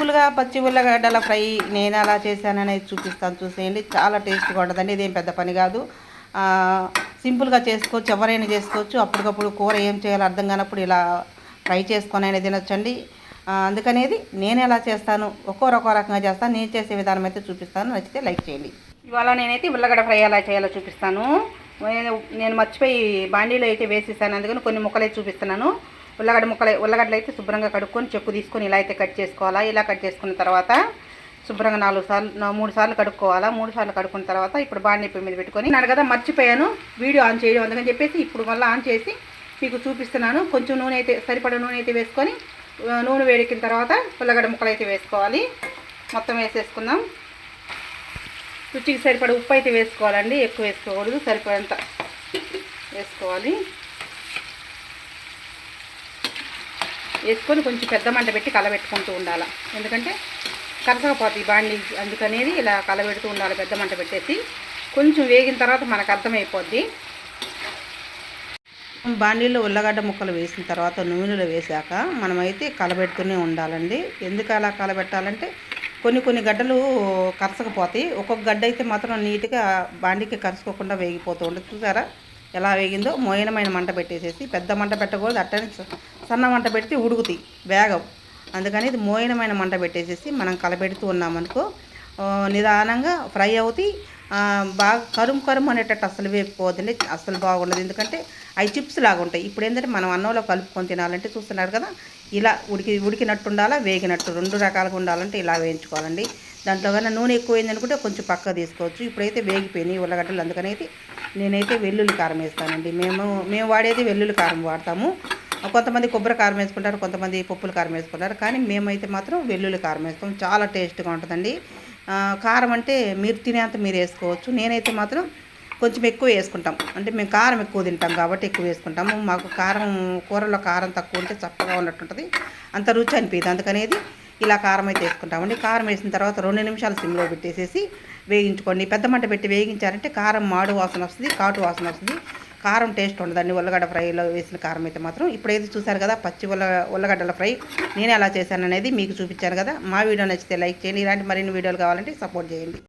సింపుల్గా పచ్చి ఉల్లగడ్డల ఫ్రై నేను ఎలా చేశాననేది చూపిస్తాను చూసేయండి. చాలా టేస్ట్గా ఉంటుందండి. ఇదేం పెద్ద పని కాదు. సింపుల్గా చేసుకోవచ్చు. ఎవరైనా చేసుకోవచ్చు. అప్పటికప్పుడు కూర ఏం చేయాలో అర్థం కానప్పుడు ఇలా ఫ్రై చేసుకొని అయినా తినొచ్చండి అందుకనేది నేను ఎలా చేస్తాను ఒక్కో ఒక్కో రకంగా చేస్తాను. నేను చేసే విధానం అయితే చూపిస్తాను. నచ్చితే లైక్ చేయండి. ఇవాళ నేనైతే ఉల్లగడ్డ ఫ్రై ఎలా చేయాలో చూపిస్తాను. నేను నేను మర్చిపోయి బాండీలో అయితే వేసేసాను. అందుకని కొన్ని ముక్కలు అయితే చూపిస్తున్నాను. ఉల్లగడ్డ ముక్కలు ఉల్లగడ్డలు అయితే శుభ్రంగా కడుక్కొని చెక్కు తీసుకొని ఇలా అయితే కట్ చేసుకోవాలా. ఇలా కట్ చేసుకున్న తర్వాత శుభ్రంగా నాలుగు సార్లు మూడు సార్లు కడుక్కోవాలా. మూడు సార్లు కడుక్కున్న తర్వాత ఇప్పుడు బాండీ పొయ్యి మీద పెట్టుకొని నేను కదా మర్చిపోయాను. వీడియో ఆన్ చేయడం అందుకని చెప్పేసి ఇప్పుడు మళ్ళీ ఆన్ చేసి మీకు చూపిస్తున్నాను. కొంచెం నూనె అయితే సరిపడ నూనె అయితే వేసుకొని నూనె వేడెక్కిన తర్వాత ఉల్లగడ్డ ముక్కలు అయితే వేసుకోవాలి. మొత్తం వేసేసుకుందాం. రుచికి సరిపడ ఉప్పు అయితే వేసుకోవాలండి. ఎక్కువ వేసుకోకూడదు. సరిపడంత వేసుకోవాలి. వేసుకొని కొంచెం పెద్ద మంట పెట్టి కలబెట్టుకుంటూ ఉండాలి. ఎందుకంటే కరసకపోతుంది బాండి అందుకనేది ఇలా కలబెడుతూ ఉండాలి పెద్ద మంట పెట్టేసి. కొంచెం వేగిన తర్వాత మనకు అర్థమైపోద్ది. బాండీలో ఉల్లగడ్డ ముక్కలు వేసిన తర్వాత నూనెలో వేసాక మనమైతే కలబెడుతూనే ఉండాలండి. ఎందుకు అలా కలబెట్టాలంటే కొన్ని కొన్ని గడ్డలు కరసకపోతాయి ఒక్కొక్క గడ్డ అయితే మాత్రం నీట్గా బాండీకి కరుసుకోకుండా వేగిపోతూ ఉంటుంది. చూసారా? ఎలా వేగిందో? మోయనమైన మంట పెట్టేసేసి పెద్ద మంట పెట్టకూడదు. అట్టని సన్న మంట పెడితే ఉడుకుతాయి వేగవు. అందుకని ఇది మోయనమైన మంట పెట్టేసేసి మనం కలబెడుతూ ఉన్నామనుకో నిదానంగా ఫ్రై అవుతాయి. బాగా కరుమ్ కరుమ్ అనేటట్టు అసలు వేపుకోవద్దండి అసలు బాగుండదు. ఎందుకంటే అవి చిప్స్ లాగా ఉంటాయి. ఇప్పుడు ఏంటంటే మనం అన్నంలో కలుపుకొని తినాలంటే చూస్తున్నారు కదా ఇలా ఉడికి ఉడికినట్టు ఉండాలా వేగినట్టు రెండు రకాలుగా ఉండాలంటే ఇలా వేయించుకోవాలండి. దాంట్లో కన్నా నూనె ఎక్కువ అయిందనుకుంటే కొంచెం పక్క తీసుకోవచ్చు. ఇప్పుడైతే వేగిపోయినాయి ఉల్లగడ్డలు. అందుకనైతే నేనైతే వెల్లుల్లి కారం వేస్తానండి. మేము మేము వాడేది వెల్లుల్లి కారం వాడతాము. కొంతమంది కొబ్బరి కారం వేసుకుంటారు కొంతమంది పప్పుల కారం వేసుకుంటారు. కానీ మేమైతే మాత్రం వెల్లుల్లి కారం వేస్తాం. చాలా టేస్ట్గా ఉంటుందండి. కారం అంటే మీరు తినేంత మీరు వేసుకోవచ్చు. నేనైతే మాత్రం కొంచెం ఎక్కువ వేసుకుంటాం. అంటే మేము కారం ఎక్కువ తింటాం కాబట్టి ఎక్కువ వేసుకుంటాము. మాకు కారం కూరలో కారం తక్కువ ఉంటే చప్పగా ఉన్నట్టుంటుంది. అంత రుచి అనిపించదు అందుకనేది ఇలా కారం అయితే వేసుకుంటామండి. కారం వేసిన తర్వాత రెండు నిమిషాలు సిమ్లో పెట్టేసేసి వేగించుకోండి పెద్ద మంట పెట్టి వేగించారంటే కారం మాడు వాసన వస్తుంది కాటు వాసన వస్తుంది. కారం టేస్ట్ ఉండదండి ఉల్లగడ్డ ఫ్రైలో వేసిన కారం అయితే మాత్రం ఇప్పుడైతే చూసారు కదా పచ్చి ఉల్ల ఉల్లగడ్డల ఫ్రై. నేను ఎలా చేశాను అనేది మీకు చూపించాను కదా. మా వీడియో నచ్చితే లైక్ చేయండి. ఇలాంటి మరిన్ని వీడియోలు కావాలంటే సపోర్ట్ చేయండి.